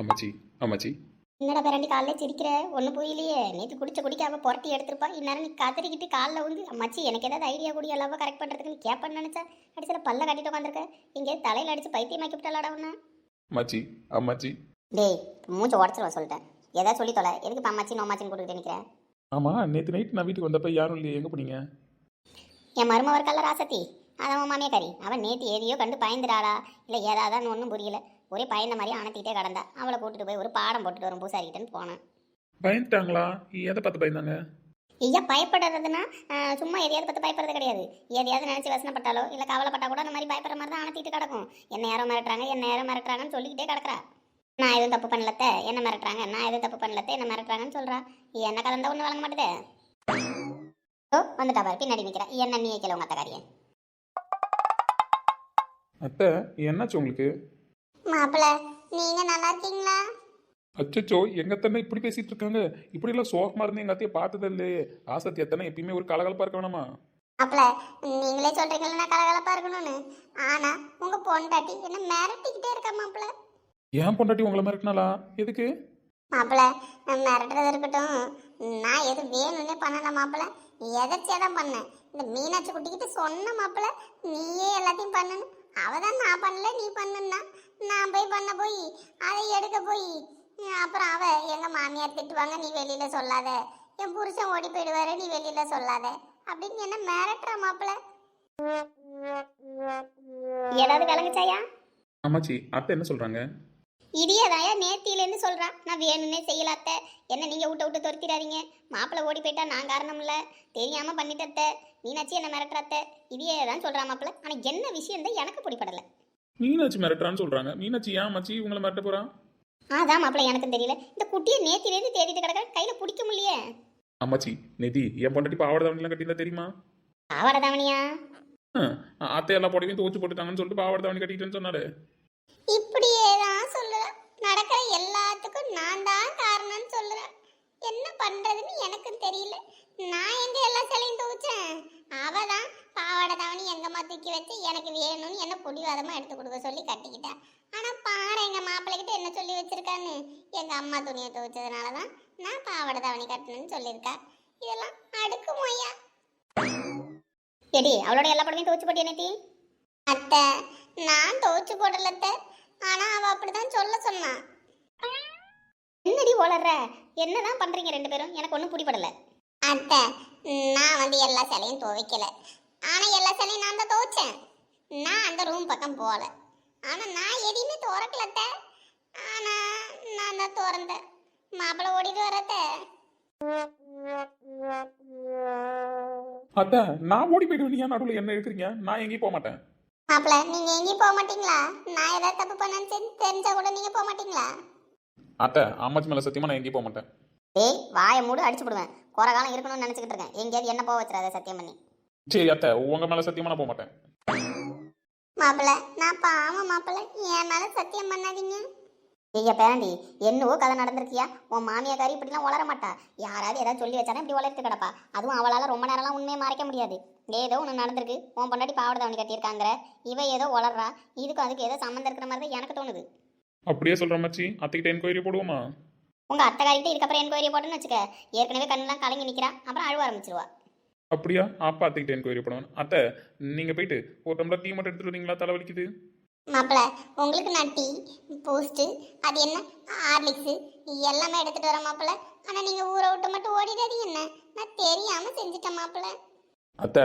அம்மாச்சி அம்மாச்சி. என்னடா பேராண்டி காலைல சிரிக்கிற? ஒன்றும் புரியலையே. நேற்று குடிச்ச குடிக்க அவள் புரட்டி எடுத்திருப்பா. இந்நேரம் நீ காத்திரிக்கிட்டு காலில் வந்து அம்மாச்சி எனக்கு ஏதாவது ஐடியா கூடி எல்லாமே கரெக்ட் பண்ணுறதுக்கு கேட்பேன்னு நினச்சா? அடிச்சில் பல்ல கட்டிட்டு உட்காந்துருக்க இங்கே தலையில் அடிச்சு பைத்தியமாக்கி விட்டாளாடா உன்ன. அம்மாச்சி அம்மாச்சி. டேய் மூஞ்ச உடச்சிருவா சொல்லிட்டேன். ஏதாவது சொல்லி தொலை. எதுக்கு அம்மாச்சி நோமாச்சின்னு கொடுத்துட்டு நிற்கிறேன் ஆமாம் நேற்று நைட் நான் வீட்டுக்கு வந்தப்ப யாரும் இல்லையே. எங்கே போனீங்க? என் மருமவர் இருக்கல்ல ராசத்தி. அதான் உன் மாமியக்காரி அவன் நேற்று எதையோ கண்டு பயந்துடாளா. இல்லை ஏதாதான்னு ஒன்றும் புரியல. ஒரே பயந்த மாதிரி அணத்திட்டே கடந்தா. அவளை கூட்டிட்டு போய் ஒரு பாடம் போட்டுட்டு வரும் பூசாரிக்கிட்டேன்னு போனேன். பயந்துட்டாங்களா? எதை பார்த்து பயந்தாங்க? ஐயா பயப்படுறதுன்னா சும்மா எதையாவது பார்த்து பயப்படுறது கிடையாது. எதையாவது நினச்சி வசனப்பட்டாலோ இல்லை கவலைப்பட்டா கூட அந்த மாதிரி பயப்படுற மாதிரி தான் அணத்திட்டு கிடக்கும். என்ன யாரோ மிரட்டுறாங்க என்ன யாரோ மிரட்டுறாங்கன்னு சொல்லிக்கிட்டே கிடக்குறா. நான் எதுவும் தப்பு பண்ணலத்த. என்ன மிரட்டுறாங்க? நான் எதுவும் தப்பு பண்ணலத்த. என்ன மிரட்டுறாங்கன்னு சொல்றா. என்ன கலந்தா ஒன்றும் வழங்க மாட்டேதே. ஓ வந்துட்டா பாரு. பின்னாடி நிற்கிறா என்ன நீ வைக்கல உங்க அத்தக்காரியை அத்தை என்னாச்சு உங்களுக்கு? மாப்பிள்ள நீங்க நல்லா இருக்கீங்களா? அச்சச்சோ எங்க அத்தனை இப்படி பேசிட்டு இருக்காங்க? இப்படிலாம் சோகமா இருந்து எங்க அத்தையை பார்த்தது இல்லையே. ஆசத்தி அத்தனை எப்பயுமே ஒரு கலகலப்பா இருக்க வேணாமா? மாப்பிள்ள நீங்களே சொல்றீங்களா நான் கலகலப்பா இருக்கணும்னு. ஆனா உங்க பொண்டாட்டி என்ன மிரட்டிக்கிட்டே இருக்கா மாப்பிள்ள ஏன் பொண்டாட்டி உங்களை மிரட்டினாலா எதுக்கு? மாப்பிள்ள மிரட்டுறது இருக்கட்டும். நான் எது வேணும்னே பண்ணல மாப்பிள்ள எதாச்சியா தான் பண்ணேன். இந்த மீனாட்சி குட்டிக்கிட்ட சொன்ன மாப்பிள்ள நீயே எல்லாத்தையும் பண்ணணும். அவ தான் நான் பண்ணல நீ பண்ணுன்னா. நான் போய் பண்ண போய் அதை எடுக்க போய். அப்புறம் அவ எங்க மாமியார் திட்டுவாங்க நீ வெளியில சொல்லாத. என் புருஷன் ஓடி போயிடுவாரு நீ வெளியில சொல்லாத. அப்படின்னு என்ன மிரட்டுற மாப்பிள்ள ஏதாவது விளங்குச்சாயா? அம்மாச்சி அத்தை என்ன சொல்றாங்க? இடியதாயா நேத்தியிலேருந்து சொல்கிறான் நான் வேணும்னே செய்யலாத்த. என்ன நீங்கள் விட்டு விட்டு துரத்திடாதீங்க. மாப்பிள்ளை ஓடி போயிட்டா நான் காரணம் இல்லை தெரியாமல் பண்ணிட்டத்த. மீனாட்சி என்ன மிரட்டுறாத்த? இதையே தான் சொல்கிறா மாப்பிள்ளை. ஆனால் என்ன விஷயம் தான் எனக்கு பிடிப்படலை மீனாட்சி மிரட்டுறான்னு சொல்றாங்க. மீனாட்சி ஏன் அம்மாச்சி உங்களை மிரட்ட போறான் அதான் மாப்பிள்ளை எனக்கும் தெரியல. இந்த குட்டியை நேத்திலேருந்து தேடிட்டு கிடக்க கையில் பிடிக்க முடியலையே அம்மாச்சி நிதி என் பொண்டாட்டி பாவாடை தாவணிலாம் கட்டியிருந்தா தெரியுமா? பாவாடை தாவணியா? ஆ, அத்தை எல்லா புடவையும் துவச்சு போட்டுட்டாங்கன்னு சொல்லிட்டு பாவாடை தாவணி கட்டிட்டேன்னு சொன்னாரு. இப்படியே நடக்கிற எல்லாத்துக்கும் நான் தான் காரணம்னு சொல்லுறேன். என்ன பண்றதுன்னு எனக்கும் தெரியல. நான் எங்க எல்லா சிலையும் துவைச்சேன் அவ தான் பாவாடை தாவணி எங்கம்மா தூக்கி வச்சு எனக்கு வேணும்னு என்ன பிடிவாதமா எடுத்து கொடுக்க சொல்லி கட்டிக்கிட்டா. ஆனா பாறை எங்க மாப்பிள்ளைகிட்ட என்ன சொல்லி வச்சிருக்கான்னு? எங்க அம்மா துணியை துவைச்சதுனால தான் நான் பாவாடை தாவணி கட்டணும்னு சொல்லியிருக்கா. இதெல்லாம் அடுக்கு மொய்யா எடி அவளோட எல்லா படமே துவைச்சு போட்டியா நேத்தி? அத்தை நான் துவைச்சு போடலத்தை. ஆனா அவ அப்படிதான் சொல்ல சொன்னான் என்னடி ஓலற என்னதான் பண்றீங்க ரெண்டு பேரும்? எனக்கு ஒன்றும் பிடிபடல. அத்தை நான் வந்து எல்லா சிலையும் துவைக்கல. ஆனா எல்லா சிலையும் நான் தான் துவைச்சேன். நான் அந்த ரூம் பக்கம் போகல. ஆனா நான் எதையுமே திறக்கலத்த ஆனா நான் தான் திறந்தேன். மாப்பிள்ளை ஓடிட்டு வரத்த அத்தை நான் ஓடி போயிடுவேன். நீங்க நடுவில் என்ன இருக்கிறீங்க நான் எங்கேயும் போக மாட்டேன். மாப்பிள்ள நீங்க எங்கேயும் போக மாட்டீங்களா? நான் ஏதாவது தப்பு பண்ணேன்னு தெரிஞ்சா கூட நீங்க போக மாட்டீங்களா? அத்தை அம்மாச்சி மேல சத்தியமா நான் எங்கேயும் போக மாட்டேன். டேய் வாயை மூடு அடிச்சு போடுவேன். குறை காலம் இருக்கணும்னு நினச்சிக்கிட்டு இருக்கேன். எங்கேயாவது என்ன போக வச்சிடாத சத்தியம் பண்ணி. சரி அத்தை உங்க மேல சத்தியமா நான் போக மாட்டேன். மாப்பிள்ள நான் பாவம் மாப்பிள்ள. என் மேல சத்தியம் பண்ணாதீங்க. ஐயா பேரண்டி என்னவோ கதை நடந்திருக்கியா? உன் மாமியாக்காரி இப்படிலாம் வளர மாட்டா. யாராவது ஏதாவது சொல்லி வச்சானே இப்படி வளர்த்து கிடப்பா. அதுவும் அவளால ரொம்ப நேரம்லாம் உண்மையை மறைக்க முடியாது. ஏதோ ஒன்று நடந்திருக்கு. உன் பொண்டாட்டி பாவடை தவணி கட்டியிருக்காங்கிற. இவ ஏதோ வளர்றா. இதுக்கும் அதுக்கு ஏதோ சம்மந்தம் இருக்கிற மாதிரி தான் எனக்கு தோணுது. அப்படியே சொல்ற மச்சி அத்தைக்கிட்ட என்கொயரி போடுவோமா? உங்க அத்தைக்காரிட்டு இதுக்கப்புறம் என்கொயரி போட்டுன்னு வச்சுக்க. ஏற்கனவே கண்ணெல்லாம் கலங்கி நிக்கிறா. அப்புறம் அழுவ ஆரம்பிச்சிருவா. அப்படியா? அப்பா அத்தைக்கிட்ட என்கொயரி பண்ணுவேன் அத்தை நீங்க போயிட்டு ஒரு டம்ளர் டீ மட்டும் எடுத்துட்டு வரீங்களா? தலை வலிக்குது. மாப்பிள்ள உங்களுக்கு நான் டீ பூஸ்ட்டு அது என்ன? ஹார்லிக்ஸு எல்லாமே எடுத்துட்டு வரேன் மாப்பிள்ள ஆனால் நீங்கள் ஊரை விட்டு மட்டும் ஓடிடாதீங்க என்ன? நான் தெரியாமல் செஞ்சுட்டேன் மாப்பிள்ள அத்தை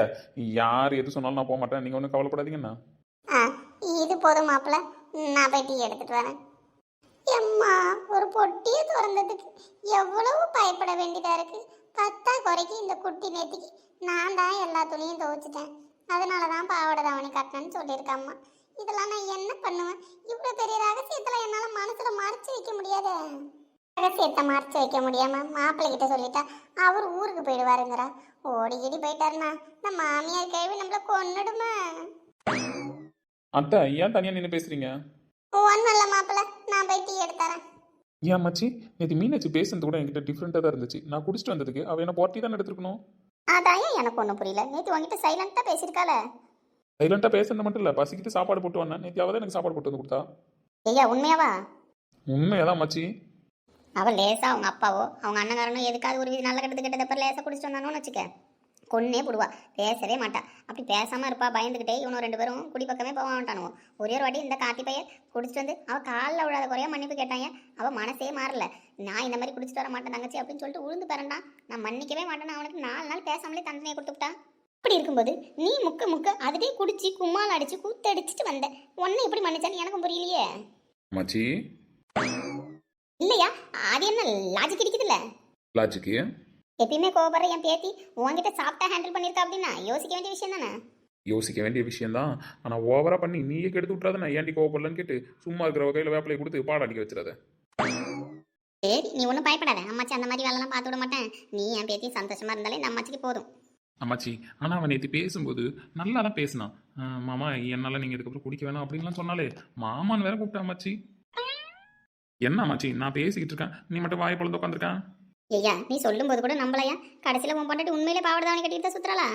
யார் எது சொன்னாலும் நான் போக மாட்டேன் நீங்க ஒன்றும் கவலைப்படாதீங்கண்ணா ஆ இது போதும் மாப்பிள்ள நான் போய் டீ எடுத்துட்டு வரேன். எம்மா ஒரு பொட்டியை திறந்ததுக்கு எவ்வளவு பயப்பட வேண்டியதா இருக்கு. பத்தா குறைக்கு இந்த குட்டி நேத்திக்கு. நான் தான் எல்லா துணியும் துவைச்சிட்டேன். அதனால தான் பாவாடை தாவணி கட்டினேன்னு சொல்லியிருக்காம்மா இதெல்லாம் நான் என்ன பண்ணுவேன்? இவ்வளோ பெரிய ரகசியத்தில் என்னால் மனசில் மறைச்சு வைக்க முடியாதே. ரகசியத்தை மறைச்சு வைக்க முடியாம மாப்பிள்ளை கிட்ட சொல்லிட்டா அவர் ஊருக்கு போயிடுவாருங்கிறா. ஓடிக்கிடி போயிட்டாருன்னா இந்த மாமியார் கேள்வி நம்மள கொன்னுடுமா. அத்தை ஏன் தனியா நின்று பேசுறீங்க? ஒன்றும் இல்லை மாப்பிள்ள. நான் போய் டீ எடுத்துறேன் ஏன் மச்சி நேற்று மீனாட்சி பேசுனது கூட என்கிட்ட டிஃப்ரெண்ட்டாக தான் இருந்துச்சு. நான் குடிச்சிட்டு வந்ததுக்கு அவ என்ன போட்டி தான் எடுத்துருக்கணும்? அதான் எனக்கு ஒன்றும் புரியல? நேற்று உங்ககிட்ட சைலண்டாக பேசியிருக்காள. சைலண்டாக பேசுறது மட்டும் இல்லை பசிக்கிட்டு சாப்பாடு போட்டு வந்தேன். அவள் தான் எனக்கு சாப்பாடு போட்டு வந்து கொடுத்தா. ஐயா உண்மையாவா? உண்மையாதான் மச்சி. அவள் லேசா அவங்க அப்பாவோ அவங்க அண்ணங்காரனோ எதுக்காவது ஒரு நல்ல கட்டத்து கெட்டதப்ப லேசா குடிச்சிட்டு வந்தானோன்னு வச்சுக்க. கொன்னே போடுவா. பேசவே மாட்டா. அப்படி பேசாம இருப்பா பயந்துக்கிட்டே இவனும் ரெண்டு பேரும் குடி பக்கமே போக மாட்டானுவோ. ஒரே ஒரு வாட்டி இந்த கார்த்தி பையன் குடிச்சிட்டு வந்து அவ காலில் விழாத குறையா மன்னிப்பு கேட்டாங்க அவ மனசே மாறல. நான் இந்த மாதிரி குடிச்சிட்டு வர மாட்டேன் தங்கச்சி அப்படின்னு சொல்லிட்டு உழுந்து பிறண்டான் நான் மன்னிக்கவே மாட்டேன் அவனுக்கு நாலு நாள் பேசாமலே தண்டனையை கொடுத்துட்டா அப்படி இருக்கும்போது நீ முக்க முக்க அதுவே குடிச்சு கும்மால் அடிச்சு கூத்தடிச்சிட்டு வந்த. உன்னை எப்படி மன்னிச்சான்னு எனக்கும் புரியலையே. மச்சி. இல்லையா? அது என்ன லாஜிக் இருக்குதுல்ல லாஜிக்கு எப்பயுமே கோபப்படுற என் பேத்தி உன்கிட்ட சாப்பிட்டா ஹேண்டில் பண்ணிருக்கா அப்படின்னா யோசிக்க வேண்டிய விஷயம் தானே? யோசிக்க வேண்டிய விஷயம்தான் ஆனால் ஓவரா பண்ணி நீயே கெடுத்து விட்றாத நான் ஏன்டி கோவப்படலன்னு கேட்டு சும்மா இருக்கிற வகையில் வேப்பிலையை கொடுத்து பாடம் அடிக்க வச்சிடாத. சரி நீ ஒன்றும் பயப்படாத. அம்மாச்சி அந்த மாதிரி வேலைலாம் பார்த்து விட மாட்டேன். நீ என் பேத்தி சந்தோஷமா இருந்தாலே இந்த அம்மாச்சிக்கு போதும். அம்மாச்சி ஆனால் அவன் நேற்று பேசும்போது நல்லா தான் பேசினான் மாமா என்னால் நீங்கள் இதுக்கப்புறம் குடிக்க வேணாம் அப்படின்லாம் சொன்னாலே மாமான்னு வேற கூப்பிட்டா அம்மாச்சி. என்ன அம்மாச்சி நான் பேசிக்கிட்டு இருக்கேன். நீ மட்டும் வாயை பொழுது உட்காந்துருக்கான் ஐயா நீ சொல்லும்போது கூட நம்பலையா? கடைசியில் உன் பொண்டாட்டி உண்மையிலே பாவடதாவணி கட்டிட்டு தான் சுத்துறாளா?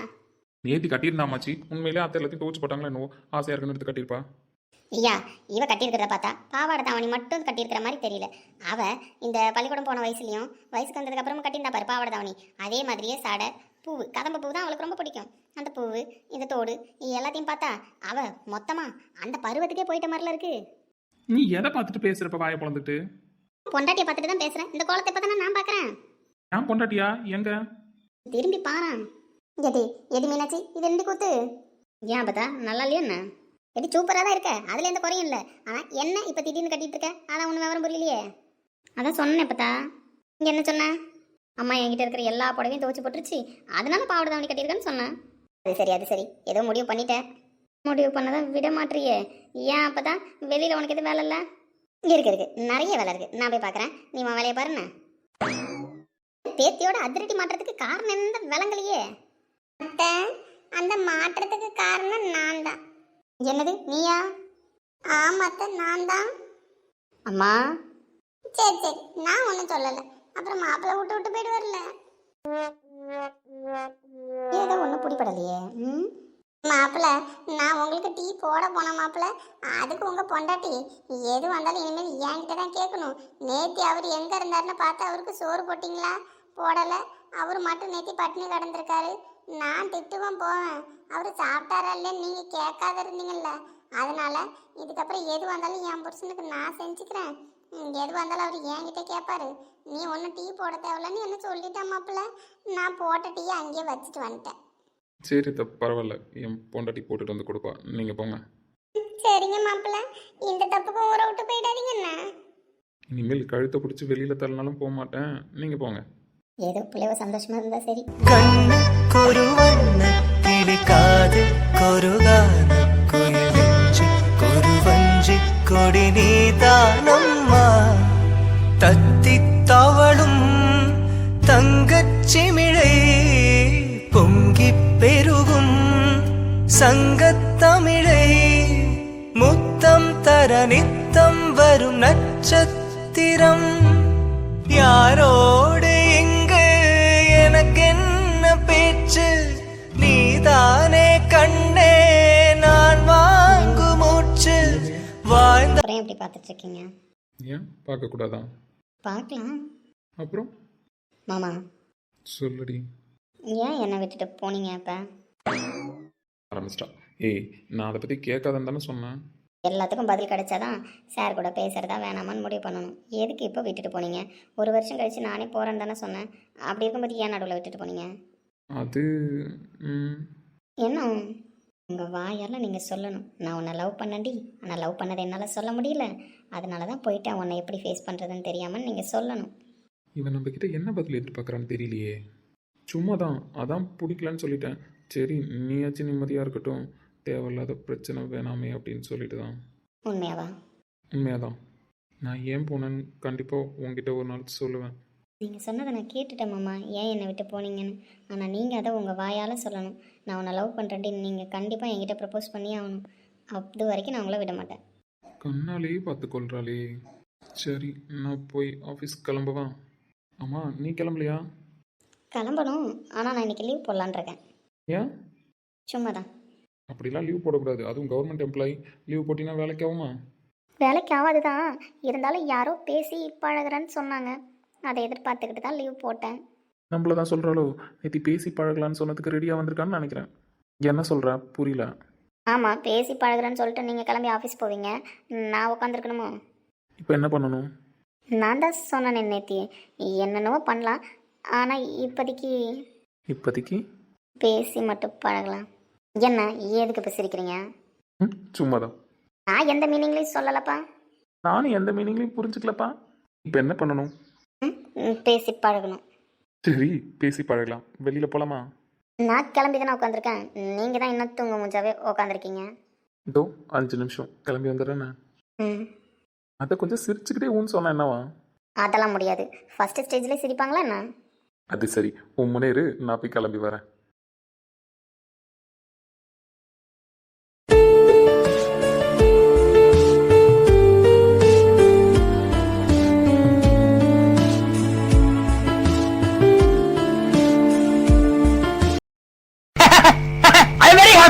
நேத்தி கட்டியிருந்தா அம்மாச்சி. உண்மையிலே அத்தை எல்லாத்தையும் துவச்சு போட்டாங்களா என்னவோ? ஆசையாக இருக்குன்னு எடுத்து கட்டியிருப்பா. ஐயா இவ கட்டியிருக்கிறத பார்த்தா பாவாடை தாவணி மட்டும் கட்டியிருக்கிற மாதிரி தெரியல. அவ இந்த பள்ளிக்கூடம் போன வயசுலயும் வயசுக்கு வந்ததுக்கு அப்புறமா கட்டியிருந்தா பாரு பாவாடை தாவணி அதே மாதிரியே சாடை பூவு. கதம்ப பூ தான் அவளுக்கு ரொம்ப பிடிக்கும். அந்த பூவு இந்த தோடு இது எல்லாத்தையும் பார்த்தா அவ மொத்தமா அந்த பருவத்துக்கே போயிட்ட மாதிரில இருக்கு. நீ எதை பார்த்துட்டு பேசுறப்ப வாயை பொழந்துட்டு பொண்டாட்டியை பார்த்துட்டு தான் பேசுறேன். இந்த கோலத்தை பார்த்தா நான் பார்க்கறேன். நான் பொண்டாட்டியா? எங்க? திரும்பி பாரான் எது எது மீனாட்சி? இது ரெண்டு கூத்து. ஏன் பார்த்தா நல்லா இல்லையா என்ன? எது சூப்பராக தான் இருக்க. அதில் எந்த குறையும் இல்லை. ஆனால் என்ன இப்போ திடீர்னு கட்டிட்டு இருக்க? அதான் ஒன்றும் விவரம் புரியலையே. அதான் சொன்னேன் பார்த்தா இங்கே என்ன சொன்ன? அம்மா என்கிட்ட இருக்கிற எல்லா புடவையும் துவச்சி போட்டுருச்சு. அதனால பாவாடை தாவணி கட்டியிருக்கேன்னு சொன்னேன் அது சரி அது சரி. ஏதோ முடிவு பண்ணிட்டேன் முடிவு பண்ணதான் விட மாட்றியே ஏன் அப்போ தான் வெளியில் உனக்கு எதுவும் வேலை இல்லை? இருக்கு இருக்கு. நிறைய வேலை இருக்கு. நான் போய் பார்க்குறேன் நீ உன் வேலையை பாருண்ணே பேத்தியோட அதிரடி மாற்றத்துக்கு காரணம் என்ன விளங்கலையே. அந்த மாற்றத்துக்கு காரணம் நான் தான். என்னது? நீயா? ஆமாத்த நான் தான். அம்மா? சரி சரி. நான் ஒன்றும் சொல்லலை. அப்புறம் மாப்பிள்ளை விட்டு விட்டு போயிட்டு வரல. ஏதோ ஒன்றும் பிடிப்படலையே ம்? மாப்பிள்ள நான் உங்களுக்கு டீ போட போன மாப்பிள்ள அதுக்கு உங்க பொண்டாட்டி. எது வந்தாலும் இனிமேல் என்கிட்ட தான் கேட்கணும். நேத்தி அவர் எங்க இருந்தாருன்னு பார்த்து அவருக்கு சோறு போட்டிங்களா? போடல. அவர் மட்டும் நேத்தி பட்டினி கிடந்திருக்காரு. நான் திட்டுவேன் போவேன். அவர் சாப்பிட்டாரா இல்லைன்னு நீங்க கேட்காத இருந்தீங்கல்ல. அதனால இதுக்கப்புறம் எது வந்தாலும் என் புருஷனுக்கு நான் செஞ்சுக்கிறேன். எது வந்தாலும் அவர் என்கிட்ட கேட்பாரு நீ ஒன்றும் டீ போட தேவையில்லன்னு என்ன சொல்லிட்டான் மாப்பிள்ள? நான் போட்ட டீயை அங்கேயே வச்சுட்டு வந்துட்டேன். சரி த பரவாயில்ல. என் டீ போட்டுட்டு வந்து கொடுப்பா. நீங்கள் போங்க. சரிங்க மாப்பிள்ள. இந்த தப்புக்கு ஊரை விட்டு போயிடாதீங்கண்ணா இனிமேல் கழுத்தை பிடிச்சி வெளியில் தள்ளனாலும் போக மாட்டேன். நீங்கள் போங்க. ஏதோ பிள்ளைவ சந்தோஷமா இருந்தா சரி. கண்ணு கொருவண்ணு கிளிக்காது கொருகான கொரு வஞ்சி கொடி நீதானம் அம்மா தத்தி தவளும் தங்கச்சிமிழை பொங்கி பெருகும் சங்கத்தமிழை முத்தம் தர நித்தம் வரும் நட்சத்திரம். யாரோடு எங்கு எனக்கு என்ன பேச்சு? நீதானே கண்ணே நான் வாங்கு மூச்சு. வாழ்ந்த எப்படி பார்த்துட்டு இருக்கீங்க? ஏன்? பார்க்கக்கூடாதா? பார்க்கலாம். அப்புறம்? மாமா. சொல்லுடி. ஏன் என்னை விட்டுட்டு போனீங்க இப்போ ஆரம்பிச்சிட்டா ஏய் நான் அதை பற்றி கேட்காதன்னு தானே சொன்னேன். எல்லாத்துக்கும் பதில் கிடைச்சாதான் சார் கூட பேசுறதா வேணாமான்னு முடிவு பண்ணணும். எதுக்கு இப்போ விட்டுட்டு போனீங்க? ஒரு வருஷம் கழிச்சு நானே போறேன்னு தானே சொன்னேன். அப்படி இருக்கும்போது ஏன் நடுவில் விட்டுட்டு போனீங்க? அது ம், என்ன? உங்கள் வாயால் நீங்கள் சொல்லணும். நான் உன்னை லவ் பண்ணடி ஆனால் லவ் பண்ணதை என்னால் சொல்ல முடியல. அதனால தான் போயிட்டேன். உன்னை எப்படி ஃபேஸ் பண்ணுறதுன்னு தெரியாமல் நீங்கள் சொல்லணும். இவன் நம்மக்கிட்ட என்ன பதில் எதிர்பார்க்குறான்னு தெரியலையே. சும்மா தான் அதான் பிடிக்கலன்னு சொல்லிட்டேன். சரி நீயாச்சும் நிம்மதியாக இருக்கட்டும். தேவையில்லாத பிரச்சனை வேணாமே அப்படின்னு சொல்லிட்டு தான் உண்மையாவா? உண்மையாதான். நான் ஏன் போனேன்னு கண்டிப்பாக உங்ககிட்ட ஒரு நாள் சொல்லுவேன். நீங்கள் சொன்னதை நான் கேட்டுட்டேன் மாமா. ஏன் என்னை விட்டு போனீங்கன்னு? ஆனால் நீங்கள் அதை உங்கள் வாயால் சொல்லணும். நான் உன்னை லவ் பண்ணுறேன்ட்டு நீங்கள் கண்டிப்பாக என்கிட்ட ப்ரப்போஸ் பண்ணி ஆகணும். அது வரைக்கும் நான் உங்களை விட மாட்டேன். கண்ணாலே பார்த்து கொள்றாளே சரி நான் போய் ஆஃபீஸ் கிளம்பவா? அம்மா நீ கிளம்பலையா? கிளம்பணும். ஆனால் நான் இன்றைக்கி லீவ் போடலான்னு இருக்கேன். ஏன்? சும்மா தான் அப்படிலாம் லீவ் போடக்கூடாது. அதுவும் கவர்மெண்ட் எம்ப்ளாயி லீவ் போட்டினா வேலைக்கு ஆகுமா? வேலைக்கு ஆகாது தான் இருந்தாலும் யாரோ பேசி பழகுறேன்னு சொன்னாங்க. அதை எதிர்பார்த்துக்கிட்டு தான் லீவ் போட்டேன். நம்மள தான் சொல்கிறாளோ நேற்று பேசி பழகலான்னு சொன்னதுக்கு ரெடியாக வந்திருக்கான்னு நினைக்கிறேன். என்ன சொல்கிற புரியல. ஆமாம் பேசி பழகுறேன்னு சொல்லிட்டு நீங்கள் கிளம்பி ஆஃபீஸ் போவீங்க. நான் உட்காந்துருக்கணுமோ இப்போ என்ன பண்ணணும்? நான் தான் சொன்னேன் நேத்தி. என்னென்னவோ பண்ணலாம். ஆனால் இப்போதைக்கு இப்போதைக்கு? பேசி மட்டும் பழகலாம். என்ன எதுக்கு இப்போ சிரிக்கிறீங்க ம் சும்மா தான் நான் எந்த மீனிங்லையும் சொல்லலப்பா. நானும் எந்த மீனிங்லையும் புரிஞ்சுக்கலப்பா. இப்போ என்ன பண்ணணும்? பேசி பழகணும். சரி பேசி பழகலாம். வெளியில் போகலாமா நான் கிளம்பி தானே உட்காந்துருக்கேன். நீங்கள் தான் இன்னும் தூங்க முடிஞ்சாவே உட்காந்துருக்கீங்க. இதோ அஞ்சு நிமிஷம். கிளம்பி வந்துடுறேண்ணே ம். அதை கொஞ்சம் சிரிச்சுக்கிட்டே ஊன்னு சொன்னா என்னவா? அதெல்லாம் முடியாது. ஃபஸ்ட்டு ஸ்டேஜ்லேயே சிரிப்பாங்களா என்ன? அது சரி. உன் முன்னேறு நான் போய் கிளம்பி வரேன்.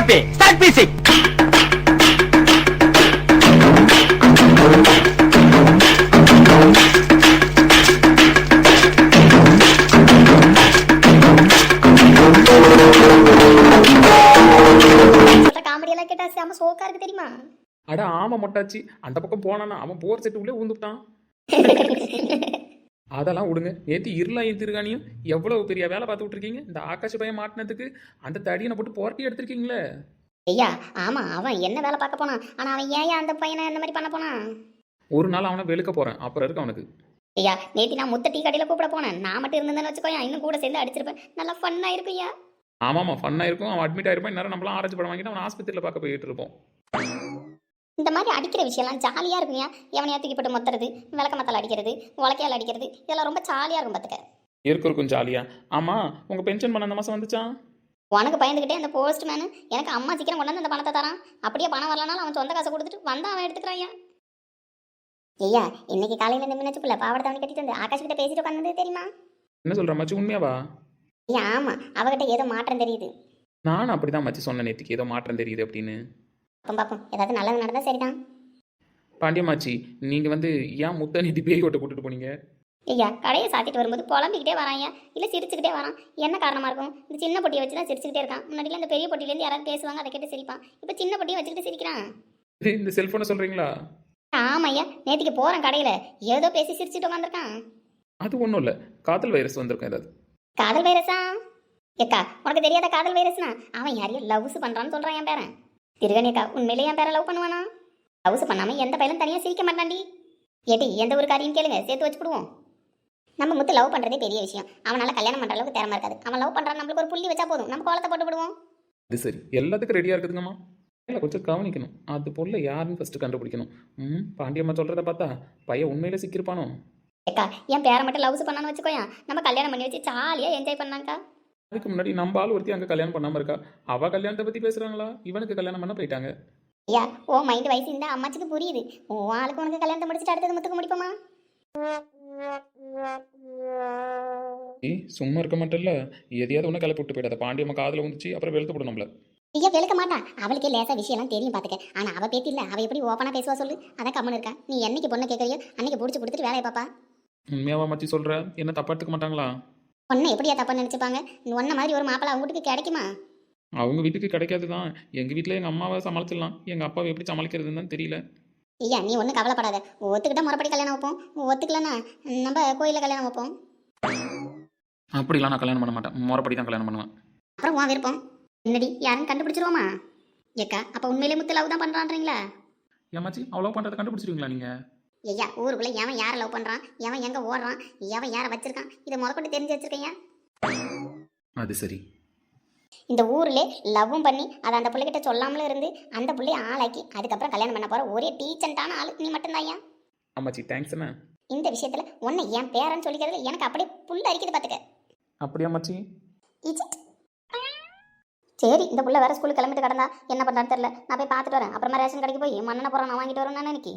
Happy. Start music. தெரியுமா அட ஆமா மொட்டாச்சி அந்த பக்கம் போனானா அவன் போர் செட்டு உள்ளே ஊந்துட்டான் அதெல்லாம் விடுங்க. நேற்று இருளா ஏற்றிருக்கானியும் எவ்வளவு பெரிய வேலை பார்த்து விட்ருக்கீங்க இந்த ஆகாஷ பையன் மாட்டினதுக்கு அந்த தடியனை போட்டு புரட்டி எடுத்திருக்கீங்களே? ஐயா ஆமாம் அவன் என்ன வேலை பார்க்க போனான்? ஆனால் அவன் ஏன் அந்த பையனை இந்த மாதிரி பண்ண போனான்? ஒரு நாள் அவனை வெளுக்க போறேன். அப்புறம் இருக்கு அவனுக்கு. ஐயா நேத்தி நான் முத்த டீ கடையில் கூப்பிட போனேன். நான் மட்டும் இருந்தேன்னு வச்சுக்கோயா இன்னும் கூட சேர்ந்து அடிச்சிருப்பேன். நல்லா ஃபன்னாக இருக்கும் ஐயா. ஆமாமா ஃபன்னா இருக்கும். அவன் அட்மிட் ஆயிருப்பான். நேரம் நம்மளாம் ஆராய்ச்சி படம் வாங்கிட்டு அவன் ஆஸ்பத்திரியில் பார்க்க போயிட்டு இருப்போம். இந்த மாதிரி அடிக்கிற விஷயம்லாம் ஜாலியாக இருக்குங்க எவனையா தூக்கி போட்டு மொத்துறது விளக்க மத்தால் அடிக்கிறது உலக்கையால் அடிக்கிறது இதெல்லாம் ரொம்ப ஜாலியாக இருக்கும் பார்த்துக்க இருக்கு இருக்கும் ஜாலியா. ஆமா உங்க பென்ஷன் பண்ண அந்த மாசம் வந்துச்சா? உனக்கு பயந்துக்கிட்டே அந்த போஸ்ட் மேனு எனக்கு அம்மா சீக்கிரம் கொண்டு வந்து அந்த பணத்தை தரான். அப்படியே பணம் வரலனாலும் அவன் சொந்த காசை கொடுத்துட்டு வந்தா அவன் எடுத்துக்கிறான் ஐயா ஐயா இன்னைக்கு காலையில் இந்த மீனாட்சி பிள்ளை பாவடை தவணை கட்டிட்டு வந்து ஆகாஷ் கிட்ட பேசிட்டு உட்காந்து தெரியுமா? என்ன சொல்ற மச்சி உண்மையாவா? ஐயா ஆமாம் அவகிட்ட ஏதோ மாற்றம் தெரியுது. நானும் அப்படிதான் மச்சி சொன்னேன் நேற்றுக்கு ஏதோ மாற்றம் தெரியுது அப்படின்னு. அப்போ பார்ப்போம் ஏதாவது நல்லது நடந்தா சரிதான். பாண்டியம்மாச்சி நீங்க வந்து ஏன் முத்த நீட்டி பேய் ஓட்ட கூட்டிட்டு போனீங்க? ஐயா கடையை சாத்திட்டு வரும்போது புலம்பிக்கிட்டே வரான் இல்லை சிரிச்சுக்கிட்டே வரான். என்ன காரணமாக இருக்கும்? இந்த சின்ன பொட்டியை வச்சு தான் சிரிச்சுக்கிட்டே இருக்கான். முன்னாடிலாம் இந்த பெரிய பொட்டிலேருந்து யாராவது பேசுவாங்க அதை கேட்டு சிரிப்பான். இப்போ சின்ன பொட்டியை வச்சுக்கிட்டு சிரிக்கிறான். இது இந்த செல்போனை சொல்றீங்களா? ஆமாம் ஐயா. நேற்றுக்கு போகிறேன் கடையில். ஏதோ பேசி சிரிச்சுட்டு உட்காந்துருக்கான் அது ஒன்றும் இல்லை. காதல் வைரஸ் வந்திருக்கும் ஏதாவது? காதல் வைரஸா? ஏக்கா உனக்கு தெரியாத காதல் வைரஸ்னா? அவன் யாரையும் லவ்ஸ் பண்ணுறான்னு சொல்கிறான் என் பேரன். திருகணியக்கா உண்மையிலே என் பேரை லவ் பண்ணுவானா? லவ்ஸ் பண்ணாமல் எந்த பையனும் தனியாக சிரிக்க மாட்டான்டி. ஏட்டி எந்த ஒரு காரியம் கேளுங்க சேர்த்து வச்சுடுவோம் நம்ம முத்து லவ் பண்ணுறதே பெரிய விஷயம். அவனால் கல்யாணம் பண்ணுற அளவுக்கு திறமை இருக்காது. அவன் லவ் பண்ணுறான் நம்மளுக்கு ஒரு புள்ளி வச்சா போதும். நம்ம கோலத்தை போட்டு விடுவோம். இது சரி. எல்லாத்துக்கும் ரெடியாக இருக்குதுங்கம்மா. இல்லை கொஞ்சம் கவனிக்கணும். அது போல யாருன்னு ஃபஸ்ட்டு கண்டுபிடிக்கணும். ம் பாண்டியம்மா சொல்கிறத பார்த்தா பையன் உண்மையிலே சிக்கியிருப்பானோ? ஏக்கா என் பேரை மட்டும் லவ்ஸ் பண்ணான்னு வச்சுக்கோயா நம்ம கல்யாணம் பண்ணி வச்சு ஜாலியாக என்ஜாய் பண்ணாங்க்கா அதுக்கு முன்னாடி நம்ம ஆள் ஒருத்தி அங்கே கல்யாணம் பண்ணாமல் இருக்கா? அவ கல்யாணத்தை பற்றி பேசுகிறாங்களா இவனுக்கு கல்யாணம் பண்ண போயிட்டாங்க. ஐயா ஓ மைண்ட் வயசு இந்த அம்மாச்சிக்கு புரியுது. ஓ ஆளுக்கு உனக்கு கல்யாணத்தை முடிச்சுட்டு அடுத்தது முத்துக்கு முடிப்போமா? ஏய் சும்மா இருக்க மாட்டேல்ல. எதையாவது ஒன்று கிளப்பி விட்டு போயிடாத. பாண்டியம்மா காதில் வந்துச்சு அப்புறம் வெளுத்து போடும் நம்மள. ஐயா வெளுக்க மாட்டா. அவளுக்கே லேசா விஷயம்லாம் தெரியும் பாத்துக்க. ஆனா அவ பேத்தி இல்ல. அவ எப்படி ஓப்பனா பேசுவா சொல்லு. அதான் கம்மன் இருக்கா. நீ என்னைக்கு பொண்ணை கேட்கறியோ அன்னைக்கு புடிச்சு கொடுத்துட்டு வேலையை பாப்பா. உண்மையாவா மச்சி சொல்கிற என்ன தப்பா எடுத்துக்க மாட்டாங்களா? பொண்ணை எப்படியா தப்பா நினைச்சுப்பாங்க? நீ ஒன்ன மாதிரி ஒரு மாப்பிள்ளை அவங்க வீட்டுக்கு கிடைக்குமா? அவங்க வீட்டுக்கு கிடைக்காது தான் எங்கள் வீட்டில் எங்கள் அம்மாவை சமாளிச்சிடலாம். எங்கள் அப்பாவை எப்படி சமாளிக்கிறதுன்னு தான் தெரியல. ஐயா நீ ஒன்றும் கவலைப்படாத. ஒத்துக்கிட்டா முறைப்படி கல்யாணம் வைப்போம். ஒத்துக்கலன்னா நம்ம கோயிலில் கல்யாணம் வைப்போம். அப்படிலாம் நான் கல்யாணம் பண்ண மாட்டேன். முறைப்படி தான் கல்யாணம் பண்ணுவேன். அப்புறம் உன் விருப்பம். என்னடி யாரும் கண்டுபிடிச்சிருவோமா? ஏக்கா அப்போ உண்மையிலே முத்து லவ் தான் பண்ணுறான்றீங்களா ஏமாச்சி அவ்வளோ பண்ணுறதை கண்டுபிடிச்சிருவீங்களா நீங்கள் ஐயா ஊருக்குள்ள எவன் யாரை லவ் பண்ணுறான் எவன் எங்கே ஓடுறான்? எவன் யாரை வச்சிருக்கான்? இதை முதற்கொண்டு தெரிஞ்சு வச்சிருக்கேன் அது சரி. இந்த ஊர்ல லவ்வும் பண்ணி அதை அந்த பிள்ளைகிட்ட சொல்லாமலே இருந்து அந்த பிள்ளைய ஆளாக்கி அதுக்கப்புறம் கல்யாணம் பண்ண போற ஒரே டீச்சன்ட்டான ஆளு நீ மட்டும்தான் ஐயா. ஆமாச்சி தேங்க்ஸ் இந்த விஷயத்துல உன்னை என் பேரன்னு சொல்லிக்கிறது எனக்கு அப்படியே புல் அரிக்குது பாத்துக்க. அப்படியா மச்சி இஜிட் சரி இந்த புள்ள வேற ஸ்கூலுக்கு கிளம்பிட்டு கிடந்தா என்ன பண்றான்னு தெரியல. நான் போய் பார்த்துட்டு வரேன். அப்புறமா ரேஷன் கடைக்கு போய் மண்ணெண்ணை போகிறோம் நான் வாங்கிட்டு வரேன் நான் இன்னைக்கு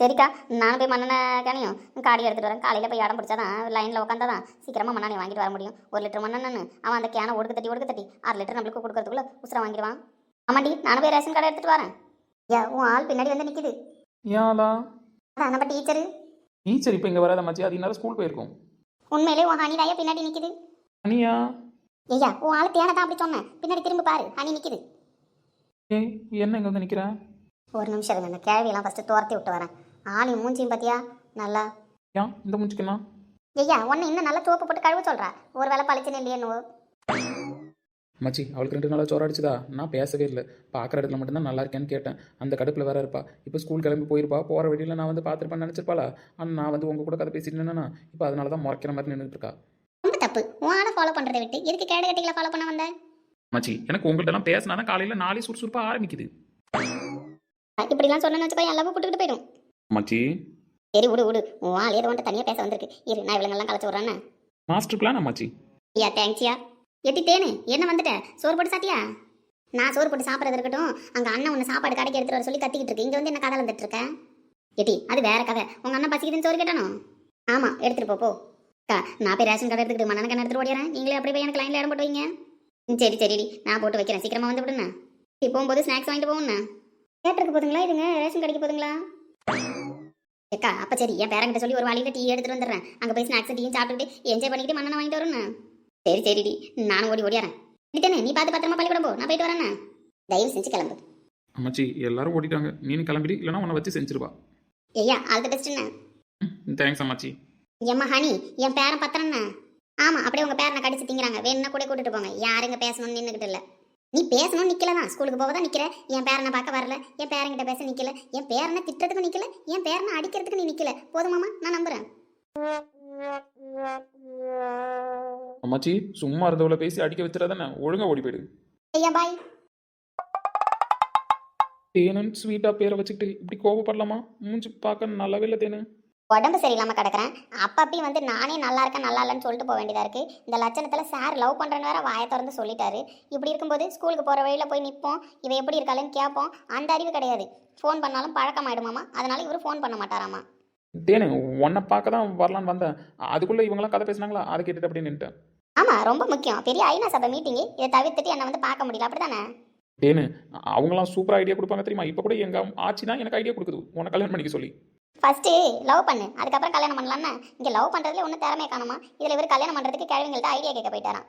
சரிக்கா நானும் போய் மண்ணெண்ணை கனியும் காடி எடுத்துட்டு வரேன். காலையில் போய் இடம் பிடிச்சாதான் லைனில் உட்காந்தாதான் சீக்கிரமாக மண்ணெண்ணை வாங்கிட்டு வர முடியும். ஒரு லிட்டர் மண்ணெண்ணு அவன் அந்த கேனை ஒடுக்க தட்டி ஒடுக்க தட்டி ஆறு லிட்டர் நம்மளுக்கு கொடுக்கறதுக்குள்ள உசுரை வாங்கிடுவான். ஆமாண்டி நானும் போய் ரேஷன் கடை எடுத்துட்டு வரேன். ஐயா உன் ஆள் பின்னாடி வந்து நிற்கிது ஏன்லா அதான் நம்ம டீச்சரு டீச்சர் இப்போ இங்கே வராத மச்சி அது இந்நேரம் ஸ்கூல் போயிருக்கும். உண்மையிலே உன் ஹனி தாயா பின்னாடி நிக்குது? அனியா ஐயா உன் ஆளு தேனை தான் அப்படி சொன்னேன். பின்னாடி திரும்ப பாரு ஹனி நிக்குது. ஏய் என்ன இங்கே வந்து நிற்கிறேன் ஒரு நிமிஷம் இருங்க இந்த கேள்வியெல்லாம் ஃபஸ்ட்டு துரத்தி விட்டு வரேன். ஆளையும் மூஞ்சியும் பார்த்தியா நல்லா. ஏன்? இந்த முடிச்சுக்கண்ணா ஐயா உன்னை இன்னும் நல்லா தோப்பு போட்டு கழுவ சொல்கிறா ஒரு வேலை பழிச்சுன்னு இல்லையேன்னு மச்சி அவளுக்கு ரெண்டு நாளாக சோறு அடிச்சுதா? நான் பேசவே இல்லை. பார்க்குற இடத்துல மட்டும்தான் நல்லா இருக்கேன்னு கேட்டேன். அந்த கடுப்பில் வேற இருப்பா. இப்போ ஸ்கூல் கிளம்பி போயிருப்பா. போகிற வழியில் நான் வந்து பார்த்துருப்பேன்னு நினச்சிருப்பாளா? ஆனால் நான் வந்து உங்கள் கூட கதை பேசிட்டு நின்னா இப்போ அதனால தான் முறைக்கிற மாதிரி நின்றுட்டு இருக்கா ரொம்ப தப்பு. உன் ஃபாலோ பண்ணுறதை விட்டு எதுக்கு கேடு கட்டிகளை ஃபாலோ பண்ண வந்த? மச்சி எனக்கு உங்கள்கிட்டலாம் பேசினா தான் காலையில் நாளே சுறுசுறுப்பாக ஆரம்பிக்குது. இப்படிலாம் சொன்னேன்னு வச்சுக்கோ என் லவ் போட்டுக்கிட்டு போயிடும். மச்சி சரி விடு விடு. உன் ஆள் ஏதோ வந்துட்டு தனியாக பேச வந்திருக்கு. இரு நான் இவளுங்கெல்லாம் கலச்சு விட்றேன்னு. மாஸ்டர் பிளானா மச்சி ஐயா தேங்க்ஸ்யா எட்டி தேனு என்ன வந்துட்டேன் சோறு போட்டு சாப்பிட்டியா? நான் சோறு போட்டு சாப்பிட்றது இருக்கட்டும். அங்கே அண்ணன் உன்னை சாப்பாடு கடைக்கு எடுத்துட்டு வர சொல்லி கத்திக்கிட்டு இருக்கு. இங்கே வந்து என்ன கதை வந்துட்டு இருக்க? எட்டி அது வேற கதை. உங்கள் அண்ணன் பசிக்குதுன்னு சோறு கேட்டானோ? ஆமாம் எடுத்துட்டு போ போ. அக்கா நான் போய் ரேஷன் கடை எடுத்துக்கிட்டு மண்ணன கண்ணை எடுத்துட்டு ஓடிறேன் நீங்களே அப்படியே போய் எனக்கு லைனில் இடம் போட்டு வைங்க. சரி சரிடி நான் போட்டு வைக்கிறேன். சீக்கிரமா வந்து விடுண்ணா இப்போ போகும்போது ஸ்நாக்ஸ் வாங்கிட்டு போகணுண்ணா தேட்டருக்கு போதுங்களா இதுங்க? ரேஷன் கடைக்கு போதுங்களா? ஏக்கா அப்போ சரி என் பேரங்கிட்ட சொல்லி ஒரு வழியில் டீ எடுத்துட்டு வந்துடுறேன். அங்கே போய் ஸ்நாக்ஸ் டீயும் சாப்பிட்டுட்டு என்ஜாய் பண்ணிக்கிட்டு மண்ணனை வாங்கிட்டு வரணுண்ணா சரி சரிடி நானும் ஓடி ஓடியாரேன் விட்டேனே நீ பார்த்து பத்திரமா பள்ளிக்கூடம் போ. நான் போயிட்டு வரேண்ணா தயவு செஞ்சு கிளம்பு. மச்சி எல்லாரும் ஓடிட்டாங்க. நீனு கிளம்பிடி இல்லைன்னா உன்னை வச்சு செஞ்சிருவா ஐயா ஆல் தி பெஸ்ட்ண்ணா தேங்க்ஸ் அம்மாச்சி. எம்மா ஹனி என் பேரன் பத்திரண்ணா ஆமா அப்படியே உங்க பேரனை கடிச்சு திங்கிறாங்க. வேணும்னா கூட கூட்டிட்டு போங்க. யாருங்க பேசணும்னு நின்றுக்கிட்டு இல்ல. நீ பேசணும்னு நிக்கல தான் ஸ்கூலுக்கு போக தான் நிக்கிற. என் பேரனை பார்க்க வரல. என் பேரன்கிட்ட பேச நிக்கல. என் பேரனை திட்டத்துக்கு நிக்கல. என் பேரனை அடிக்கிறதுக்கு நீ நிக்கல. போதுமாமா நான் நம்புறேன். அம்மாச்சி சும்மா இருந்தவளை பேசி அடிக்க வச்சுறாதானே ஒழுங்கா ஓடி போயிடு. ஐயா பாய் தேனன் ஸ்வீட்டாக பேரை வச்சுக்கிட்டு இப்படி கோவப்படலாமா? மூஞ்சி பார்க்க நல்லாவே இல்லை தேனு. உடம்பு சரியில்லாம கிடக்குறேன். அப்பப்பி வந்து நானே நல்லா இருக்கேன் நல்லா இல்லைன்னு சொல்லிட்டு போக வேண்டியதா இருக்கு. இந்த லட்சணத்துல சார் லவ் பண்றேன்னு வேற வாயை திறந்து சொல்லிட்டாரு. இப்படி இருக்கும்போது ஸ்கூலுக்கு போற வழியில போய் நிற்போம் இவ எப்படி இருக்காளுன்னு கேட்போம். அந்த அறிவு கிடையாது. ஃபோன் பண்ணாலும் பழக்கமாயிடுமாமா? அதனால இவர் ஃபோன் பண்ண மாட்டாராமா? தேனு உன்னை பார்க்க தான் வரலான்னு வந்தேன். அதுக்குள்ளே இவங்கெல்லாம் கதை பேசுனாங்களா? அதை கேட்டுட்டு அப்படியே நின்ட்டேன் ஆமா ரொம்ப முக்கியம். பெரிய ஐநா சபை மீட்டிங் இதை தவிர்த்துட்டு என்னை வந்து பார்க்க முடியல. அப்படிதானே? தேனு அவங்களாம் சூப்பராக ஐடியா கொடுப்பாங்க தெரியுமா? இப்போ கூட எங்கள் ஆச்சி தான் எனக்கு ஐடியா கொடுக்குது. உன்னை கல்யாணம் பண்ணிக்க சொல்லி. ஃபர்ஸ்ட் லவ் பண்ணு. அதுக்கப்புறம் கல்யாணம் பண்ணலாம்னா இங்கே லவ் பண்ணுறதுல ஒன்றும் திறமைய காணுமா? இதுல இவர் கல்யாணம் பண்ணுறதுக்கு கிழவிங்கள்ட்ட ஐடியா கேட்க போயிட்டாராம்.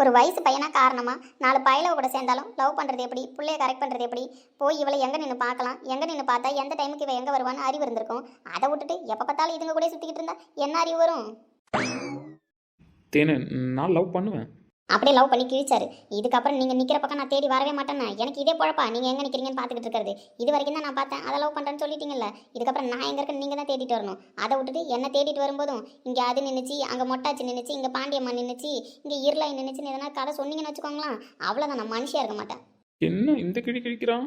ஒரு வயசு பையனா காரணமா நாலு பயலவ கூட சேர்ந்தாலும் லவ் பண்றது எப்படி? பிள்ளைய கரெக்ட் பண்றது எப்படி? போய் இவளை எங்க நின்று பார்க்கலாம்? எங்கே நின்று பார்த்தா எந்த டைமுக்கு இவள் எங்க வருவான்னு அறிவு இருந்திருக்கும். அதை விட்டுட்டு எப்போ பார்த்தாலும் இதுங்க கூட சுற்றிக்கிட்டு இருந்தா என்ன அறிவு வரும்? தேனு நான் லவ் பண்ணுவேன். அப்படியே லவ் பண்ணி கிழிச்சாரு. இதுக்கப்புறம் நீங்கள் நிற்கிற பக்கம் நான் தேடி வரவே மாட்டேன்னு எனக்கு இதே பொழப்பா? நீங்கள் எங்கே நிற்கிறீங்கன்னு பார்த்துக்கிட்டு இருக்கிறது. இது வரைக்கும் தான் நான் பார்த்தேன். அதை லவ் பண்ணுறேன்னு சொல்லிட்டீங்கல்ல. இதுக்கப்புறம் நான் எங்க இருக்கேன் நீங்கள் தான் தேடிட்டு வரணும். அதை விட்டுட்டு என்ன தேடிட்டு வரும்போதும் இங்கே அது நினைச்சி அங்கே மொட்டாச்சி நின்னுச்சு இங்கே பாண்டியம்மா நினைச்சி இங்கே இருளாய் நினைச்சின்னு எதனா கதை சொன்னீங்கன்னு வச்சுக்கோங்களேன் அவ்வளோதான் நான் மனுஷியாக இருக்க மாட்டேன். என்ன இந்த கிழி கிழிக்கிறான்?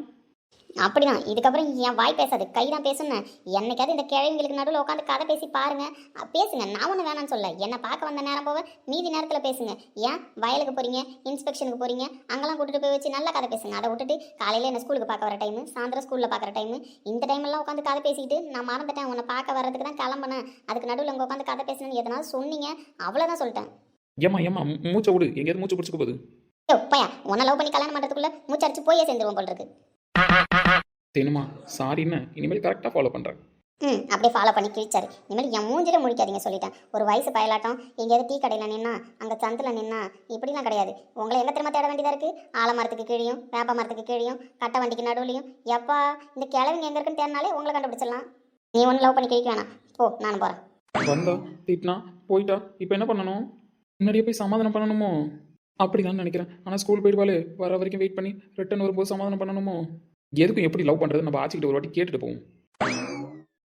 அப்படிதான். இதுக்கப்புறம் என் வாய் பேசாது கை தான் பேசுனேன். என்னைக்காவது இந்த கிழவிங்களுக்கு நடுவில் உட்காந்து கதை பேசி பாருங்க. பேசுங்க. நான் ஒன்றும் வேணாம்னு சொல்ல. என்னை பார்க்க வந்த நேரம் போக மீதி நேரத்தில் பேசுங்க. ஏன்? வயலுக்கு போறீங்க? இன்ஸ்பெக்ஷனுக்கு போறீங்க? அங்கெல்லாம் கூட்டிட்டு போய் வச்சு நல்லா கதை பேசுங்க. அதை விட்டுட்டு காலையில் என்ன ஸ்கூலுக்கு பார்க்க வர டைமு சாயந்தரம் ஸ்கூலில் பார்க்குற டைமு இந்த டைமெல்லாம் உட்காந்து கதை பேசிக்கிட்டு நான் மறந்துட்டேன். உன்னை பார்க்க வர்றதுக்கு தான் கிளம்புனேன். அதுக்கு நடுவில் அங்கே உட்காந்து கதை பேசணும்னு எதனா சொன்னீங்க? அவ்வளோதான் சொல்லிட்டேன். ஏம்மா ஏம்மா மூ- மூச்சை விடு. எங்கேயாவது மூச்சு பிடிச்சிக்க போகுது. பையா உன்னை லவ் பண்ணி கல்யாணம் பண்ணுறதுக்குள்ள மூச்சடிச்சு போயே சேர்ந்துருவோம் போல் இருக்கு. தேனுமா சாரின்னு இனிமேல் கரெக்டாக ஃபாலோ பண்ணுறேன் ம் அப்படியே ஃபாலோ பண்ணி கிழிச்சாரு. இனிமேல் என் மூஞ்சில முழிக்காதீங்க சொல்லிட்டேன். ஒரு வயசு பயலாட்டம் எங்கேயாவது டீ கடையில் நின்னா அங்கே சந்தில் நின்னா இப்படிலாம் கிடையாது. உங்களை எங்கே திரும்ப தேட வேண்டியதாக இருக்குது ஆலமரத்துக்கு கீழியும் வேப்ப மரத்துக்கு கீழியும் கட்டை வண்டிக்கு நடுவுலையும். எப்பா இந்த கிழவிங்க எங்கே இருக்குன்னு தேடினாலே உங்களை கண்டுபிடிச்சிடலாம். நீ ஒன்றும் லவ் பண்ணி கிழிக்க வேணாம். போ நானும் போகிறேன் வந்தா திட்டினா போயிட்டா இப்போ என்ன பண்ணணும்? முன்னாடியே போய் சமாதானம் பண்ணணுமோ? அப்படிதான் நினைக்கிறேன். ஆனால் ஸ்கூல் போயிடுவாளே வர வரைக்கும் வெயிட் பண்ணி ரிட்டன் வரும்போது சமாதானம் பண்ணணுமோ? எதுக்கும் எப்படி லவ் பண்ணுறது நம்ம ஆச்சுக்கிட்டு ஒரு வாட்டி கேட்டுட்டு போவோம்.